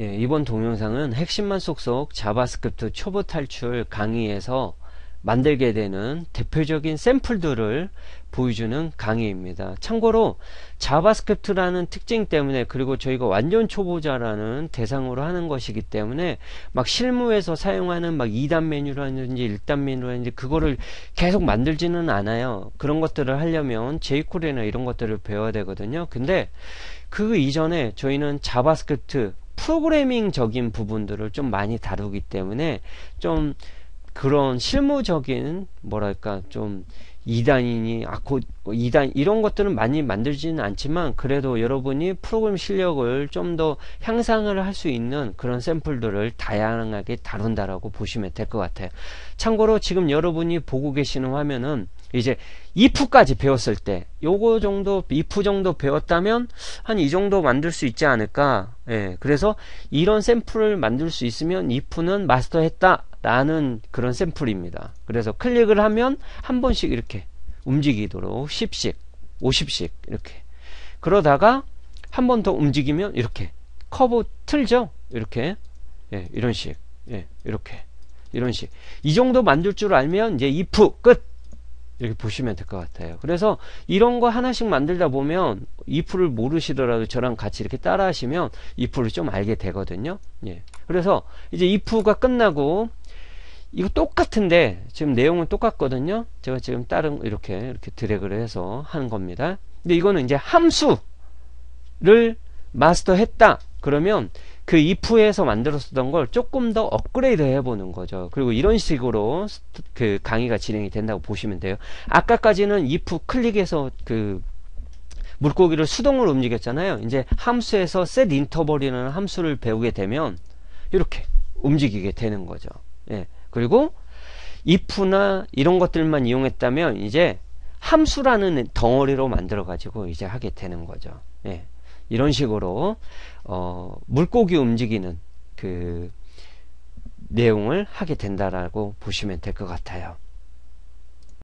예, 이번 동영상은 핵심만 쏙쏙 자바스크립트 초보 탈출 강의에서 만들게 되는 대표적인 샘플들을 보여주는 강의입니다. 참고로 자바스크립트라는 특징 때문에 그리고 저희가 완전 초보자라는 대상으로 하는 것이기 때문에 막 실무에서 사용하는 막 2단 메뉴라든지 1단 메뉴라든지 그거를 계속 만들지는 않아요. 그런 것들을 하려면 jQuery나 이런 것들을 배워야 되거든요. 근데 그 이전에 저희는 자바스크립트 프로그래밍적인 부분들을 좀 많이 다루기 때문에 좀 그런 실무적인 뭐랄까 좀 2단이니 아코 2단 이런 것들은 많이 만들지는 않지만 그래도 여러분이 프로그램 실력을 좀 더 향상을 할 수 있는 그런 샘플들을 다양하게 다룬다라고 보시면 될 것 같아요. 참고로 지금 여러분이 보고 계시는 화면은 이제 if까지 배웠을 때 요거 정도 if 정도 배웠다면 한 이 정도 만들 수 있지 않을까 예 그래서 이런 샘플을 만들 수 있으면 if는 마스터했다 라는 그런 샘플입니다. 그래서 클릭을 하면 한 번씩 이렇게 움직이도록 10씩 50씩 이렇게. 그러다가 한 번 더 움직이면 이렇게 커브 틀죠? 이렇게. 예 이런 식. 예, 이렇게. 이런 식. 이 정도 만들 줄 알면 이제 if 끝! 이렇게 보시면 될 것 같아요. 그래서 이런 거 하나씩 만들다 보면 if를 모르시더라도 저랑 같이 이렇게 따라 하시면 if를 좀 알게 되거든요. 예. 그래서 이제 if가 끝나고 이거 똑같은데 지금 내용은 똑같거든요. 제가 지금 다른 이렇게 이렇게 드래그를 해서 하는 겁니다. 근데 이거는 이제 함수를 마스터했다. 그러면 그 if에서 만들었었던 걸 조금 더 업그레이드 해보는 거죠. 그리고 이런 식으로 그 강의가 진행이 된다고 보시면 돼요. 아까까지는 if 클릭해서 그 물고기를 수동으로 움직였잖아요. 이제 함수에서 set interval이라는 함수를 배우게 되면 이렇게 움직이게 되는 거죠. 예. 그리고 if나 이런 것들만 이용했다면 이제 함수라는 덩어리로 만들어 가지고 이제 하게 되는 거죠. 예. 이런 식으로 어, 물고기 움직이는 그 내용을 하게 된다라고 보시면 될 것 같아요.